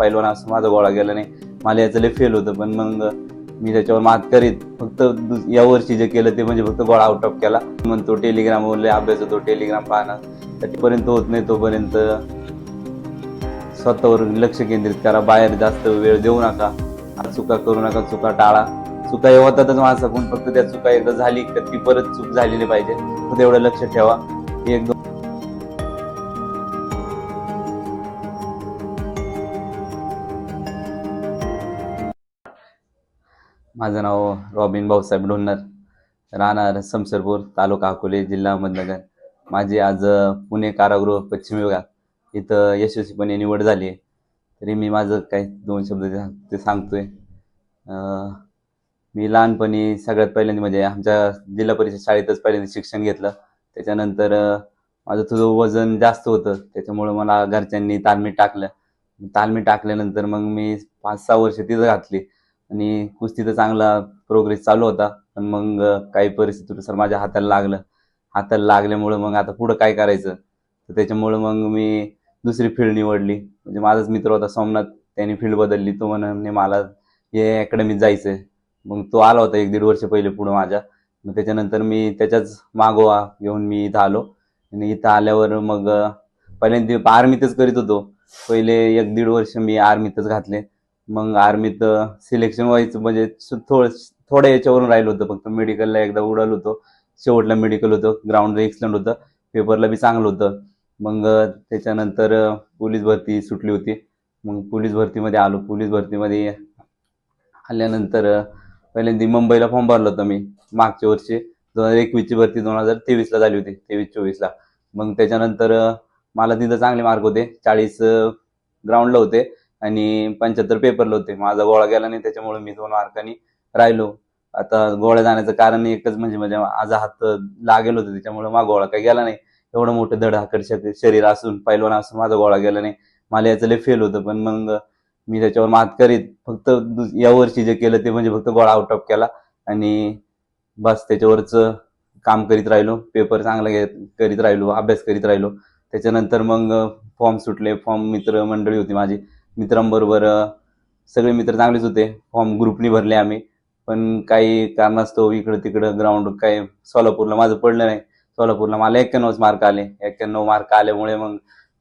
पहिलवान असं माझा गोळा गेला नाही. मला याचं लय फेल होतं पण मग मी त्याच्यावर मात करीत. फक्त या वर्षी जे केलं ते म्हणजे फक्त गोळा आउट ऑफ केला. मग तो टेलिग्रामवर लय अभ्यास होतो टेलिग्राम पाहणं. त्याच्यापर्यंत होत नाही तोपर्यंत स्वतःवर लक्ष केंद्रित करा. बाहेर जास्त वेळ देऊ नका. चुका करू नका चुका टाळा. चुका हे होतातच पण फक्त त्या चुका एकदा झाली तर ती परत चूक झाली नाही पाहिजे. तेवढं एवढं लक्ष ठेवा. एक दोन माझं नाव रॉबिन भाऊसाहेब डोन्नर राहणार समसरपूर तालुका अकोले जिल्हा अहमदनगर. माझी आज पुणे कारागृह पश्चिम विभाग इथं यशस्वीपणे निवड झाली आहे. तरी मी माझं काही दोन शब्द ते सांगतो आहे सांगतोय. मी लहानपणी सगळ्यात पहिल्यांदा म्हणजे आमच्या जिल्हा परिषद शाळेतच पहिल्यांदा शिक्षण घेतलं. त्याच्यानंतर माझं तुझं वजन जास्त होतं. त्याच्यामुळं मला घरच्यांनी तालमीत टाकलं. तालमीत टाकल्यानंतर मग मी पाच सहा वर्ष तिथं घातली. आणि कुस्तीचा चांगला प्रोग्रेस चालू होता. पण मग काही परिस्थितीनुसार माझ्या हाताला लागलं. हाताला लागल्यामुळं मग आता पुढं काय करायचं? तर त्याच्यामुळं मग मी दुसरी फील्ड निवडली. म्हणजे माझाच मित्र होता सोमनाथ. त्याने फील्ड बदलली. तो म्हणे मला हे अकॅडमीत जायचं मग तो आला होता एक दीड वर्ष पहिले पुढं माझ्या. मग त्याच्यानंतर मी त्याच्याच मागोवा घेऊन मी इथं आलो. आणि इथं आल्यावर मग पहिल्यांदा आर्मीतच करीत होतो. पहिले एक दीड वर्ष मी आर्मीतच घातले. मग आर्मीत सिलेक्शन व्हायचं म्हणजे थोडं थोड्या याच्यावरून राहिलं होतं. फक्त मेडिकलला एकदा उडालो होतो. शेवटला मेडिकल होतं. ग्राउंड एक्सलंट होतं. पेपरला बी चांगलं होतं. मग त्याच्यानंतर पोलीस भरती सुटली होती. मग पोलीस भरतीमध्ये आलो. पोलीस भरतीमध्ये आल्यानंतर पहिल्यांदा मुंबईला फॉर्म भरला होता मी. मागच्या वर्षी. दोन हजार एकवीसची भरती दोन हजार तेवीसला झाली होती. तेवीस चोवीसला. मग त्याच्यानंतर मला तिथं चांगले मार्क होते. चाळीस ग्राउंडला होते. आणि पंच्याहत्तर पेपरला होते. माझा गोळा गेला नाही त्याच्यामुळे मी दोन मार्कांनी राहिलो. आता गोळ्या जाण्याचं कारण एकच म्हणजे म्हणजे माझा हात लागेल होतं त्याच्यामुळे माझा गोळा काही गेला नाही. एवढं मोठं धड आकर्षक शरीर असून पैलवान असून माझा गोळा गेला नाही. मला याचं लय फेल होतं पण मग मी त्याच्यावर मात करीत फक्त दु- या वर्षी जे केलं ते म्हणजे फक्त गोळा आउट ऑफ केला. आणि बस त्याच्यावरच काम करीत राहिलो पेपर चांगला घेत करीत राहिलो अभ्यास करीत राहिलो. त्याच्यानंतर मग फॉर्म सुटले फॉर्म मित्र मंडळी होती माझी मित्रांबरोबर सगळे मित्र चांगलेच होते. फॉर्म ग्रुपनी भरले आम्ही. पण काही कारणास्तव इकडं तिकडं ग्राउंड काही सोलापूरला माझं पडलं नाही. सोलापूरला मला एक्क्याण्णवच मार्क आले. एक्क्याण्णव मार्क आल्यामुळे मग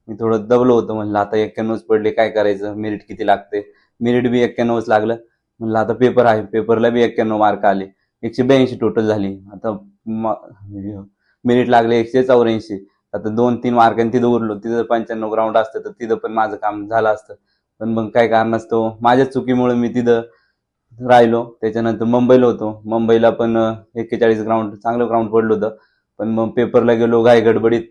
मी थोडं दबलो होतं. म्हणलं आता एक्क्याण्णवच पडले काय करायचं? मेरिट किती लागते? मेरिट बी एक्क्याण्णवच लागलं. म्हणलं आता पेपर आहे. पेपरला बी एक्क्याण्णव मार्क आले. एकशे ब्याऐंशी टोटल झाली. आता मेरिट लागले एकशे चौऱ्याऐंशी. आता दोन तीन मार्कांनी तिथं उरलो. तिथं पंच्याण्णव ग्राउंड असतं तर तिथं पण माझं काम झालं असतं. पण मग काय कारणास्तव माझ्या चुकीमुळे मी तिथं राहिलो. त्याच्यानंतर मुंबईला होतो. मुंबईला पण एक्केचाळीस ग्राउंड चांगलं ग्राउंड पडलं होतं. पण मग पेपरला गेलो घाई गडबडीत.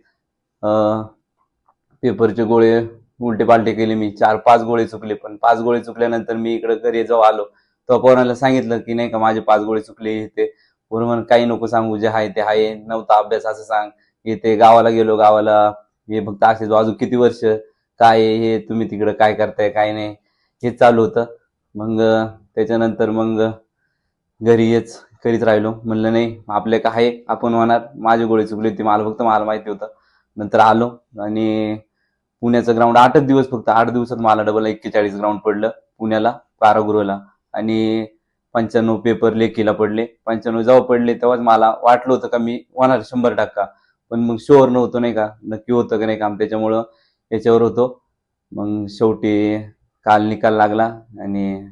पेपरचे गोळे उलटे पालटे केले मी. चार पाच गोळे चुकले. पण पाच गोळे चुकल्यानंतर मी इकडे घरी जाऊ आलो. तो पोराला सांगितलं की नाही का माझे पाच गोळे चुकले ते. पोरं काही नको सांगू जे आहे ते आहे. नव्हता अभ्यास असं सांग. हे ते गावाला गेलो. गावाला हे फक्त असेच अजून किती वर्ष काय हे तुम्ही तिकडं काय करताय काय नाही हे चालू होतं. मग त्याच्यानंतर मग घरी हेच करीत राहिलो. म्हणलं नाही आपले काय आहे? आपण होणार. माझी गोळी चुकली होती. मला फक्त मला माहिती होतं. नंतर आलो आणि पुण्याचं ग्राउंड आठच दिवस फक्त आठ दिवसात मला डबल एक्केचाळीस ग्राउंड पडलं पुण्याला कारागृहला. आणि पंच्याण्णव पेपर लेखीला पडले. पंच्याण्णव जेव्हा पडले तेव्हाच मला वाटलं होतं का मी होणार शंभर टक्का. पण मग शुअर नव्हतं नाही का? नक्की होतं का नाही काम? त्याच्यामुळं याच्यावर होतो. मग शेवटी काल निकाल लागला आणि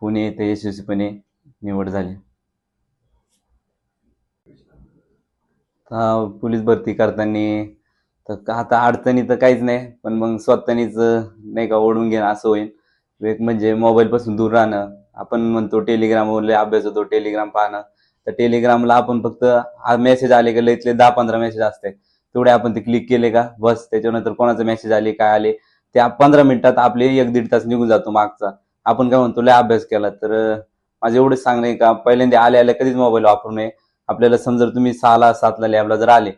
पुणे येथे यशस्वीपणे निवड झाली. पोलीस भरती करताना तर का- आता अडचणी तर काहीच नाही पण मग स्वतःनीच नाही का ओढून घेणं असं होईल. एक म्हणजे मोबाईल पासून दूर राहणं. आपण म्हणतो टेलिग्रामवर अभ्यास होतो टेलिग्राम पाहणं. तर टेलिग्रामला आपण फक्त मेसेज आले का इथले दहा पंधरा मेसेज असते तेवढे आपण ते क्लिक केले का? बस त्याच्यानंतर कोणाचे मेसेज आले काय आले? त्या पंधरा मिनिटात आपले एक दीड तास निघून जातो मागचा. आपण काय म्हणतो लय अभ्यास केला. तर माझं एवढंच सांगणं का? पहिल्यांदा आले आले कधीच मोबाईल वापरू नये. आपल्याला समजा तुम्ही सहाला सातला लॅबला जर आले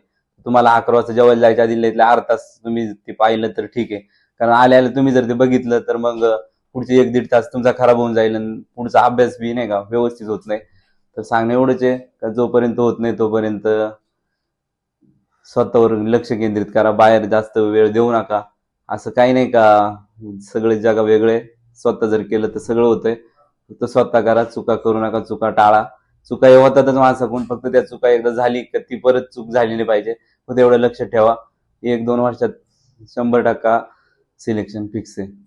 तुम्हाला अकरा वाजता जेवायला जायच्या आधी इथले अर्धा तास तुम्ही ते पाहिलं तर ठीक आहे. कारण आले आले तुम्ही जर ते बघितलं तर मग पुढचे एक दीड तास तुमचा खराब होऊन जाईल आणि पुढचा अभ्यास बी नाही का? व्यवस्थित होत नाही. तर सांगणं एवढंच आहे. का जोपर्यंत होत नाही तोपर्यंत स्वतःवर लक्ष केंद्रित करा बाहेर जास्त वेळ देऊ नका. असं काही नाही का सगळे जागा वेगळे स्वतः जर केलं तर सगळं होतंय. फक्त स्वतः करा चुका करू नका चुका टाळा. चुका हे होतातच माणसाकडून फक्त त्या चुका एकदा झाली का ती परत चूक झाली नाही पाहिजे. फक्त एवढं लक्ष ठेवा. एक दोन वर्षात शंभर टक्का सिलेक्शन फिक्स आहे.